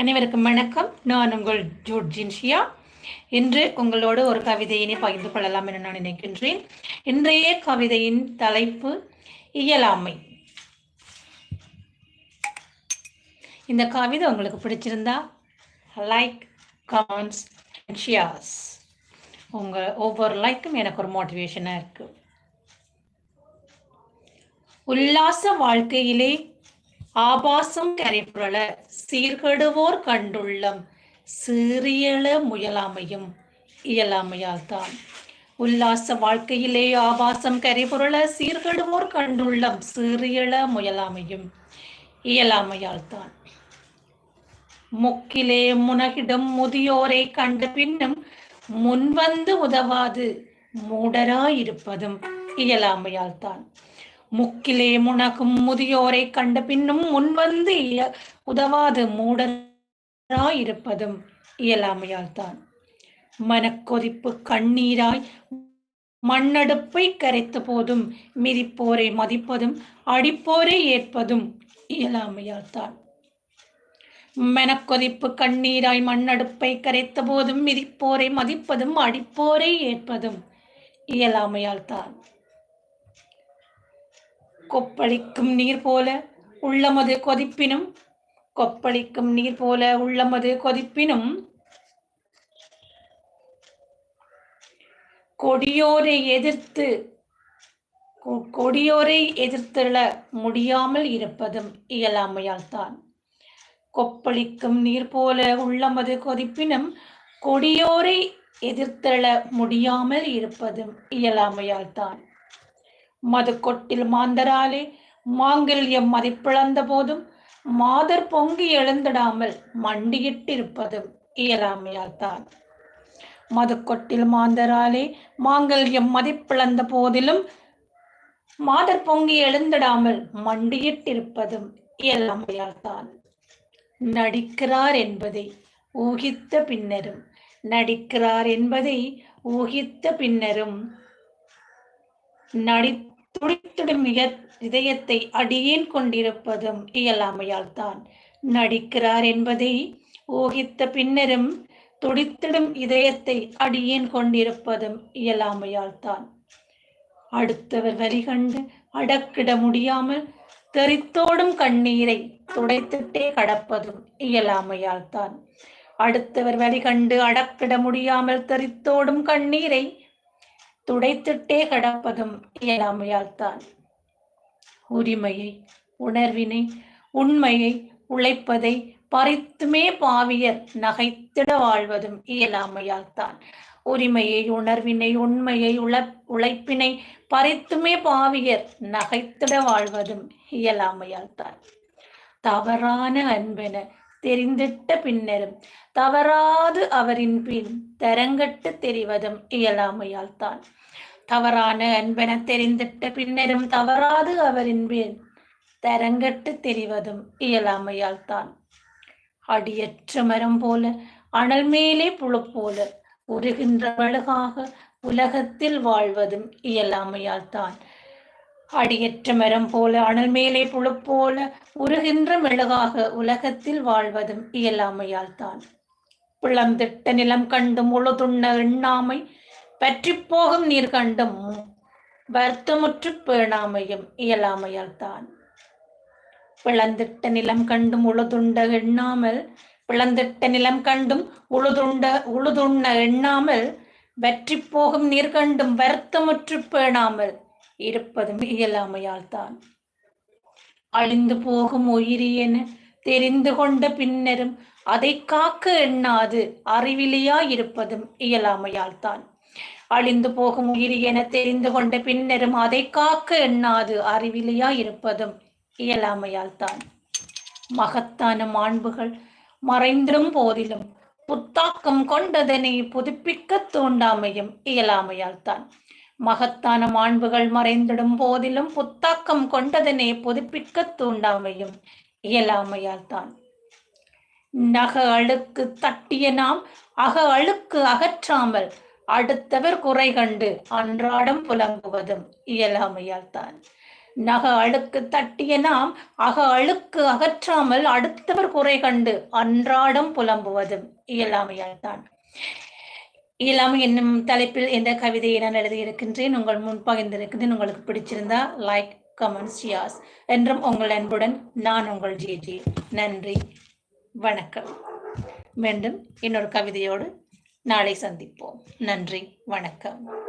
அனைவருக்கும் வணக்கம். நான் உங்கள் ஜோர்ஜின்ஷியா. இன்று உங்களோடு ஒரு கவிதையினை பகிர்ந்து கொள்ளலாம் என நான் நினைக்கின்றேன். இன்றைய கவிதையின் தலைப்பு இயலாமை. இந்த கவிதை உங்களுக்கு பிடிச்சிருந்தா லைக் கமெண்ட்ஸ் ஷியாஸ் உங்கள் ஒவ்வொரு லைக்கும் எனக்கு ஒரு மோட்டிவேஷனாக இருக்குது உல்லாச வாழ்க்கையிலே ஆபாசம் கரைபுரள சீர்கெடுவோர் கண்டுள்ளம். சீரியள முயலாமையும் இயலாமையால் தான். உல்லாச வாழ்க்கையிலே ஆபாசம் கரைபுரள சீர்கெடுவோர் கண்டுள்ளம். சீரியள முயலாமையும் இயலாமையால் தான். முக்கிலே முனகிடும் முதியோரை கண்ட பின்னும் முன்வந்து உதவாது. மூடராயிருப்பதும் இயலாமையால் தான். முக்கிலே முனகும் முதியோரை கண்ட பின்னும் முன்வந்து இய- உதவாது மூடராயிருப்பதும் இயலாமையால் தான் மனக்கொதிப்பு கண்ணீராய் மண்ணடுப்பை கரைத்த போதும் மிதிப்போரை மதிப்பதும் அடிப்போரை ஏற்பதும் இயலாமையால் தான் மெனக்கொதிப்பு கண்ணீராய் மண்ணடுப்பை கரைத்த போதும் மிதிப்போரை மதிப்பதும் அடிப்போரை ஏற்பதும் இயலாமையால் தான் கொப்பளிக்கும் நீர் போல உள்ளமது கொதிப்பினும் கொப்பளிக்கும் நீர் போல உள்ளமது கொதிப்பினும் கொடியோரை எதிர்த்து கொ- கொடியோரை எதிர்த்தெழ முடியாமல் இருப்பதும் இயலாமையால் தான் கொப்பளிக்கும் நீர் போல உள்ளமது கொதிப்பினும் கொடியோரை எதிர்த்தள முடியாமல் இருப்பதும் இயலாமையால் தான் மது கொட்டில் மாந்தராலே மாங்கல்யம் மதிப்பிழந்த போதும் மாதர் பொங்கி எழுந்திடாமல் மண்டியிட்டிருப்பதும் இயலாமையால் தான் மதுக்கொட்டில் மாந்தராலே மாங்கல்யம் மதிப்பிழந்த போதிலும் மாதர் பொங்கி எழுந்திடாமல் மண்டியிட்டிருப்பதும் இயலாமையால் தான் நடிக்கிறார் என்பதை ஊகித்த பின்னரும் நடிக்கிறார் என்பதை ஊகித்த பின்னரும் நடி துடித்திடும் இய- இதயத்தை அடியேன் கொண்டிருப்பதும் இயலாமையால் தான் நடிக்கிறார் என்பதை ஊகித்த பின்னரும் துடித்திடும் இதயத்தை அடியேன் கொண்டிருப்பதும் இயலாமையால் தான் அடுத்தவர் வரிகண்டு அடக்கிட முடியாமல் தெரித்தோடும் கண்ணீரை துடைத்துட்டே கடப்பதும் இயலாமையால் தான் அடுத்தவர் வரிகண்டு அடக்கிட முடியாமல் தெரித்தோடும் கண்ணீரை துடைத்துட்டே கடப்பதும் இயலாமையால் தான் உரிமையை உணர்வினை உண்மையை உழைப்பதை பறித்துமே பாவியர் நகைத்திட வாழ்வதும் இயலாமையால் தான் உரிமையை உணர்வினை உண்மையை உழ உழைப்பினை பறித்துமே பாவியர் நகைத்திட வாழ்வதும் இயலாமையால் தான் தவறான அன்பென தெரிந்திட்ட பின்னரும் தவறாது அவரின் பின் தரங்கட்டு தெரிவதும் இயலாமையால் தான் தவறான அன்பென தெரிந்திட்ட பின்னரும் தவறாது அவரின் பின் தரங்கட்டு தெரிவதும் இயலாமையால் தான் அடியற்ற மரம் போல அனல் மேலே புழு போல உருகின்ற வழுகாக உலகத்தில் வாழ்வதும் இயலாமையால் தான் அடியற்ற மரம் போல அனல் மேலே புழு போல உருகின்ற மெழுகாக உலகத்தில் வாழ்வதும் இயலாமையால் தான் பிளந்திட்ட நிலம் கண்டும் உழுதுண்ண எண்ணாமை பற்றி போகும் நீர் கண்டும் வருத்தமுற்று பேணாமையும் இயலாமையால் தான் பிளந்திட்ட நிலம் கண்டும் உழுதுண்ட எண்ணாமல் பிளந்திட்ட நிலம் கண்டும் உழுதுண்ட உழுதுண்ண எண்ணாமல் வற்றி போகும் நீர் கண்டும் வருத்தமுற்று பேணாமல் இருப்பதும் இயலாமையால் தான் அழிந்து போகும் உயிரி என தெரிந்து கொண்ட பின்னரும் அதை காக்க எண்ணாது அறிவிலியா இருப்பதும் இயலாமையால் தான் அழிந்து போகும் உயிரி என தெரிந்து கொண்ட பின்னரும் அதை காக்க எண்ணாது அறிவிலியா இருப்பதும் இயலாமையால் தான் மகத்தான மாண்புகள் மறைந்திடும் போதிலும் புத்தாக்கம் கொண்டதனை புதுப்பிக்க தூண்டாமையும் இயலாமையால் தான் மகத்தான மாண்புகள் மறைந்திடும் போதிலும் புத்தாக்கம் கொண்டதனை புதுப்பிக்க தூண்டாமையும் இயலாமையால் தான் நக அழுக்கு தட்டிய நாம் அக அழுக்கு அகற்றாமல் அடுத்தவர் குறை கண்டு அன்றாடம் புலம்புவதும் இயலாமையால் தான் நக அழுக்கு தட்டிய நாம் அக அழுக்கு அகற்றாமல் அடுத்தவர் குறை கண்டு அன்றாடம் புலம்புவதும் இயலாமையால் தான் இயலாமை என்னும் தலைப்பில் எந்த கவிதையை நான் எழுதியிருக்கின்றேன் உங்கள் முன் பகிர்ந்திருக்கின்றேன். உங்களுக்கு பிடிச்சிருந்தா லைக் கமெண்ட்ஸ் யாஸ் என்றும் உங்கள் அன்புடன் நான் உங்கள் ஜிஜி. நன்றி வணக்கம். மீண்டும் இன்னொரு கவிதையோடு நாளை சந்திப்போம். நன்றி வணக்கம்.